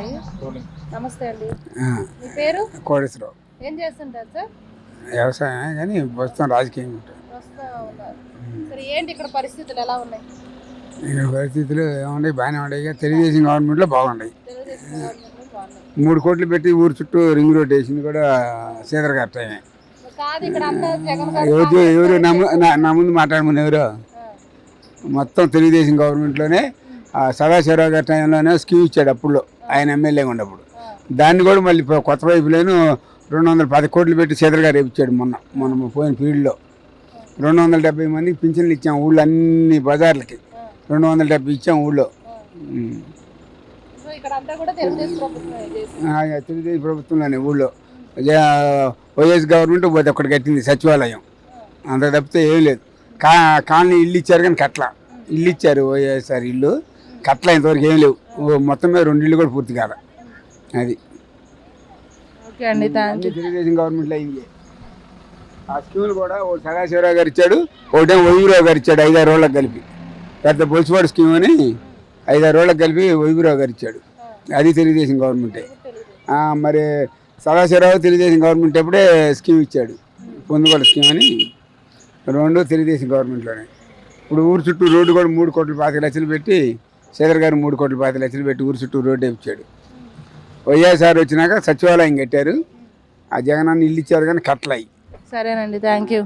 ఉన్నాయి నమస్తే అండి. మీ పేరు? కోటేశ్వరరావు ఏం చేస్తుంటారు సార్? వ్యవసాయం కానీ ప్రస్తుతం రాజకీయం ఉంటుంది సరే ఏంటి ఇక్కడ పరిస్థితులు ఎలా ఉన్నాయి? ఇక్కడ పరిస్థితులు ఏమున్నాయి బాగానే ఉన్నాయి. తెలుగుదేశం గవర్నమెంట్లో బాగున్నాయి. మూడు కోట్లు పెట్టి ఊరు చుట్టూ రింగ్ రోడ్ వేసింది కూడా సీదర గారు ఎవరు ఎవరు నా ముందు మాట్లాడమని ఎవరు? మొత్తం తెలుగుదేశం గవర్నమెంట్లోనే సదాశివరావు గారి టైంలోనే స్కీమ్ ఇచ్చాడు అప్పుడు ఆయన ఎమ్మెల్యేగా ఉన్నప్పుడు. దాన్ని కూడా మళ్ళీ కొత్త వైపులోను రెండు వందల పది కోట్లు పెట్టి సీదర గారు ఇచ్చాడు మొన్న మొన్న పోయిన పీరియడ్లో రెండు వందల డెబ్బై మందికి పింఛన్లు ఇచ్చాం ఊళ్ళో అన్ని బజార్లకి. రెండు వందల డెబ్బై ఇచ్చాం ఊళ్ళో. తెలుగుదేశం ప్రభుత్వంలోనే ఊళ్ళో. వైఎస్ గవర్నమెంట్ పోతే ఒకటి కట్టింది సచివాలయం. అంత తప్పితే ఏం లేదు. కా కాలనీ ఇల్లు ఇచ్చారు కానీ కట్ల ఇల్లు ఇచ్చారు వైఎస్ఆర్ ఇల్లు. కట్ల ఇంతవరకు ఏం లేవు. ఓ మొత్తం మీద రెండు ఇల్లు కూడా పూర్తి కాల. అది. ఓకే అండి థ్యాంక్ అన్ని తెలుగుదేశం గవర్నమెంట్లో అయింది. ఆ స్కీములు కూడా ఒకటి సదాశివరావు గారు ఇచ్చాడు ఒకటేమో వైవిరావు గారు ఇచ్చాడు ఐదారు రోజులకు కలిపి. పెద్ద బొలిసివాడు స్కీమ్ అని ఐదారు రోజులకు కలిపి వైవిరావు గారు ఇచ్చాడు. అది తెలుగుదేశం గవర్నమెంటే. మరి సదాశివరావు తెలుగుదేశం గవర్నమెంట్ అప్పుడే స్కీమ్ ఇచ్చాడు? పొందుగోడ స్కీమ్ అని. రెండు తెలుగుదేశం గవర్నమెంట్లోనే. ఇప్పుడు ఊరు చుట్టూ రోడ్డు కూడా మూడు కోట్ల పాతిక లక్షలు పెట్టి శేఖర్ గారు మూడు కోట్ల పాతి లక్షలు పెట్టి ఊరు చుట్టూ రోడ్డు వేయించాడు వైఎస్ఆర్ వచ్చినాక సచివాలయం కట్టారు. ఆ జగనాన్ని ఇల్లు ఇచ్చారు కానీ కట్టలాయి సరేనండి థ్యాంక్ యూ